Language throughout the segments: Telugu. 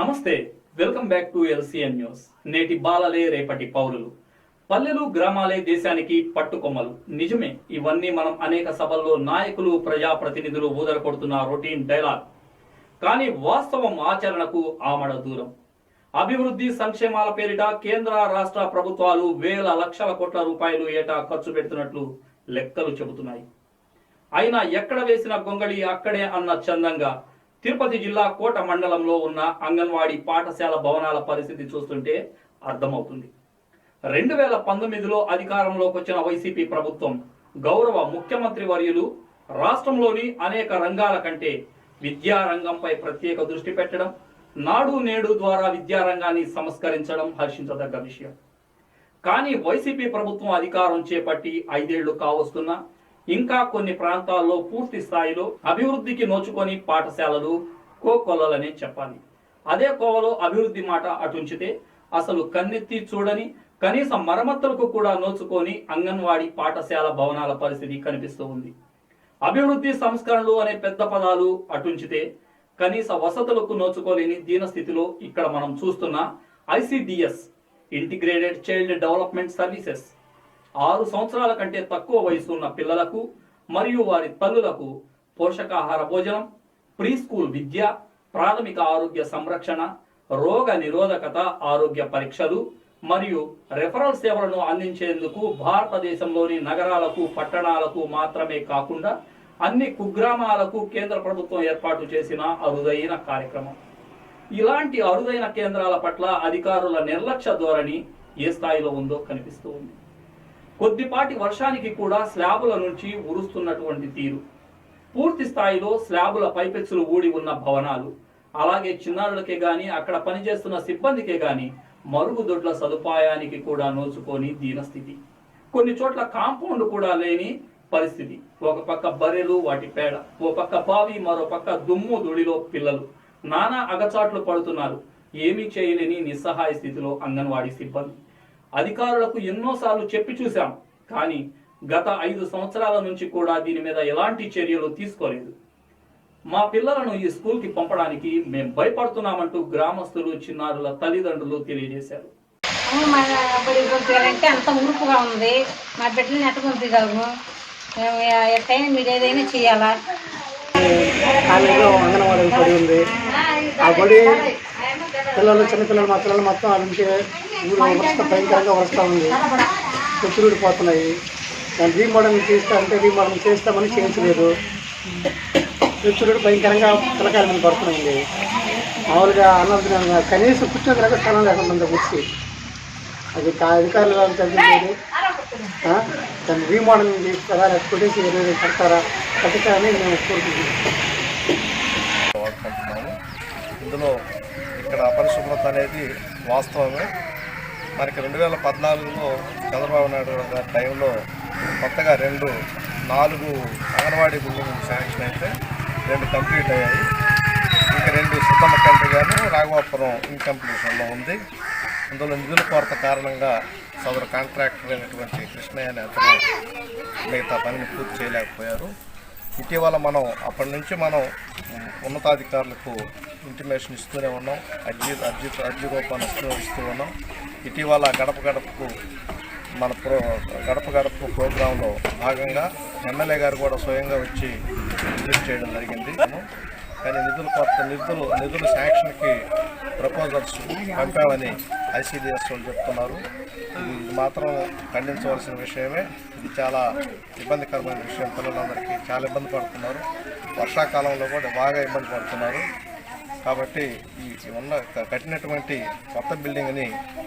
నమస్తే welcome back to LCN news. నేటి బాలలే రేపటి పౌరులు. పల్లెలు గ్రామాలే దేశానికి పట్టుకొమ్మలు. నిజమే ఇవన్నీ మనం అనేక సభల్లో నాయకులు ప్రజాప్రతినిధులు ఊదర కొడుతున్న రొటీన్ డైలాగ్. కానీ వాస్తవం ఆచరణకు ఆమడ దూరం. అభివృద్ధి సంక్షేమాల పేరిట కేంద్ర రాష్ట్ర ప్రభుత్వాలు వేల లక్షల కోట్ల రూపాయలు ఏటా ఖర్చు పెడుతున్నట్లు లెక్కలు చెబుతున్నాయి. అయినా ఎక్కడ వేసిన గొంగళి అక్కడే అన్న చందంగా తిరుపతి జిల్లా కోట మండలంలో ఉన్న అంగన్వాడీ పాఠశాల భవనాల పరిస్థితి చూస్తుంటే అర్థమవుతుంది. రెండు వేల పంతొమ్మిదిలో అధికారంలోకి వచ్చిన వైసీపీ ప్రభుత్వం గౌరవ ముఖ్యమంత్రి వర్యులు రాష్ట్రంలోని అనేక రంగాల కంటే విద్యారంగంపై ప్రత్యేక దృష్టి పెట్టడం నాడు నేడు ద్వారా విద్యారంగాన్ని సంస్కరించడం హర్షించదగ్గ విషయం. కానీ వైసీపీ ప్రభుత్వం అధికారం చేపట్టి ఐదేళ్ళు కావస్తున్నా ఇంకా కొన్ని ప్రాంతాల్లో పూర్తి స్థాయిలో అభివృద్ధికి నోచుకొని పాఠశాలలు కోకొల్లలనే చెప్పాలి. అదే కోవలో అభివృద్ధి మాట అటుంచితే అసలు కన్నెత్తి చూడని కనీస మరమ్మతులకు కూడా నోచుకొని అంగన్వాడీ పాఠశాల భవనాల పరిస్థితి కనిపిస్తూ ఉంది. అభివృద్ధి సంస్కరణలు అనే పెద్ద పదాలు అటుంచితే కనీస వసతులకు నోచుకోలేని దీనస్థితిలో ఇక్కడ మనం చూస్తున్న ICDS integrated child development services. ఆరు సంవత్సరాల కంటే తక్కువ వయసు ఉన్న పిల్లలకు మరియు వారి తల్లులకు పోషకాహార భోజనం ప్రీ స్కూల్ విద్య ప్రాథమిక ఆరోగ్య సంరక్షణ రోగ నిరోధకత ఆరోగ్య పరీక్షలు మరియు రెఫరల్ సేవలను అందించేందుకు భారతదేశంలోని నగరాలకు పట్టణాలకు మాత్రమే కాకుండా అన్ని కుగ్రామాలకు కేంద్ర ప్రభుత్వం ఏర్పాటు చేసిన అరుదైన కార్యక్రమం. ఇలాంటి అరుదైన కేంద్రాల పట్ల అధికారుల నిర్లక్ష్య ధోరణి ఏ స్థాయిలో ఉందో కనిపిస్తూ ఉంది. కొద్దిపాటి వర్షానికి కూడా స్లాబుల నుంచి ఉరుస్తున్నటువంటి తీరు. పూర్తి స్థాయిలో స్లాబుల పైపెచ్చులు ఊడి ఉన్న భవనాలు. అలాగే చిన్నారులకే గాని అక్కడ పనిచేస్తున్న సిబ్బందికే గాని మరుగుదొడ్ల సదుపాయానికి కూడా నోచుకొని దీనస్థితి. కొన్ని చోట్ల కాంపౌండ్ కూడా లేని పరిస్థితి. ఒక పక్క బర్రెలు వాటి పేడ. ఓ పక్క బావి మరో పక్క దుమ్ము దుడిలో పిల్లలు. నానా అగచాట్లు పడుతున్నారు. ఏమీ చేయలేని నిస్సహాయ స్థితిలో అంగన్వాడీ సిబ్బంది. అధికారులకు ఎన్నోసార్లు చెప్పి చూశాం కానీ గత ఐదు సంవత్సరాల నుంచి కూడా దీని మీద ఎలాంటి చర్యలు తీసుకోలేదు మా పిల్లలను ఈ స్కూల్కి పంపడానికి మేము భయపడుతున్నామంటూ గ్రామస్తులు చిన్నారుల తల్లిదండ్రులు తెలియజేశారు మా పంపించాలంటే అంత ఉరుకుగా ఉంది మా బిడ్డని ఎట్ట పంపించగలము మేము ఎట్టయినా మీరు ఏదైనా చేయాలా అంగన్వాడీ ఉంది ఆ పిల్లలు చిన్నపిల్లలు మా పిల్లలు మొత్తం అది నుంచి ఊరు వరుస భయంకరంగా వరుస్తూ ఉంది. ఊడిపోతున్నాయి దాన్ని రీమోడల్ చేస్తా అంటే రీమోడల్ చేస్తామని చేయించలేదు. రుచుడు భయంకరంగా పిల్లకాయల మీద పడుతున్నాయండి మామూలుగా అన్నది కనీసం కూర్చోగలక స్థలం లేకుండా కూర్చి అది అధికారులు వాళ్ళు దాన్ని రీమోడల్ చేస్తారా లేకపోతే ఏదైనా కడతారా? కట్టుతారని మేము కోరుకుంటున్నాం. ఇందులో ఇక్కడ అపరిశుభ్రత అనేది వాస్తవమే. మనకి రెండు వేల పద్నాలుగులో చంద్రబాబు నాయుడు గారి టైంలో కొత్తగా రెండు నాలుగు అంగన్వాడీ బిల్డింగ్ శాంక్షన్ అయితే రెండు కంప్లీట్ అయ్యాయి. ఇంకా రెండు సిద్ధమ్మ కంటి గాను రాఘవాపురం ఇన్కంప్లీషన్లో ఉంది. అందులో నిధుల కొరత కారణంగా సదరు కాంట్రాక్టర్ అయినటువంటి కృష్ణయ్య అనే అతను మిగతా పనిని పూర్తి చేయలేకపోయారు. ఇటీవల మనం అప్పటి నుంచి మనం ఉన్నతాధికారులకు ఇంటిమేషన్ ఇస్తూనే ఉన్నాం. అర్జీ అర్జీ అర్జీ రూపాన్ని ఇస్తూ ఇస్తూ ఉన్నాం. ఇటీవల గడప గడపకు మన ప్రో గడప గడప ప్రోగ్రాంలో భాగంగా ఎమ్మెల్యే గారు కూడా స్వయంగా వచ్చి విజిట్ చేయడం జరిగింది. కానీ నిధులు కొత్త నిధులు నిధుల శాంక్షన్కి ప్రపోజల్స్ పంపామని ఐసీడీఎస్ వాళ్ళు చెప్తున్నారు. ఇది ఇది మాత్రం ఖండించవలసిన విషయమే. ఇది చాలా ఇబ్బందికరమైన విషయం. పిల్లలందరికీ చాలా ఇబ్బంది పడుతున్నారు. వర్షాకాలంలో కూడా బాగా ఇబ్బంది పడుతున్నారు. కాబట్టి ఈ ఉన్న కట్టినటువంటి కొత్త బిల్డింగ్ని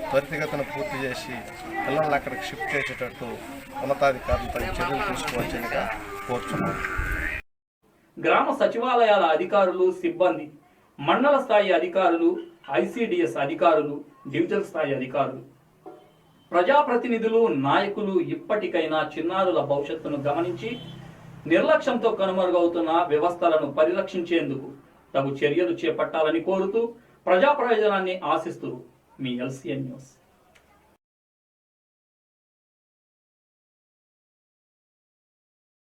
త్వరితగతిన పూర్తి చేసి పిల్లల్ని అక్కడికి షిఫ్ట్ చేసేటట్టు ఉన్నతాధికారులపై చర్యలు తీసుకోవాల్సిందిగా కోరుతున్నాం. గ్రామ సచివాలయాల అధికారులు సిబ్బంది మండల స్థాయి అధికారులు ఐసిడిఎస్ అధికారులు డివిజన్ స్థాయి అధికారులు. ప్రజాప్రతినిధులు నాయకులు ఇప్పటికైనా చిన్నారుల భవిష్యత్తును గమనించి నిర్లక్ష్యంతో కనుమరుగవుతున్న వ్యవస్థలను పరిరక్షించేందుకు తగు చర్యలు చేపట్టాలని కోరుతూ ప్రజా ప్రయోజనాన్ని ఆశిస్తూ మీ ఎల్సీఎన్ న్యూస్.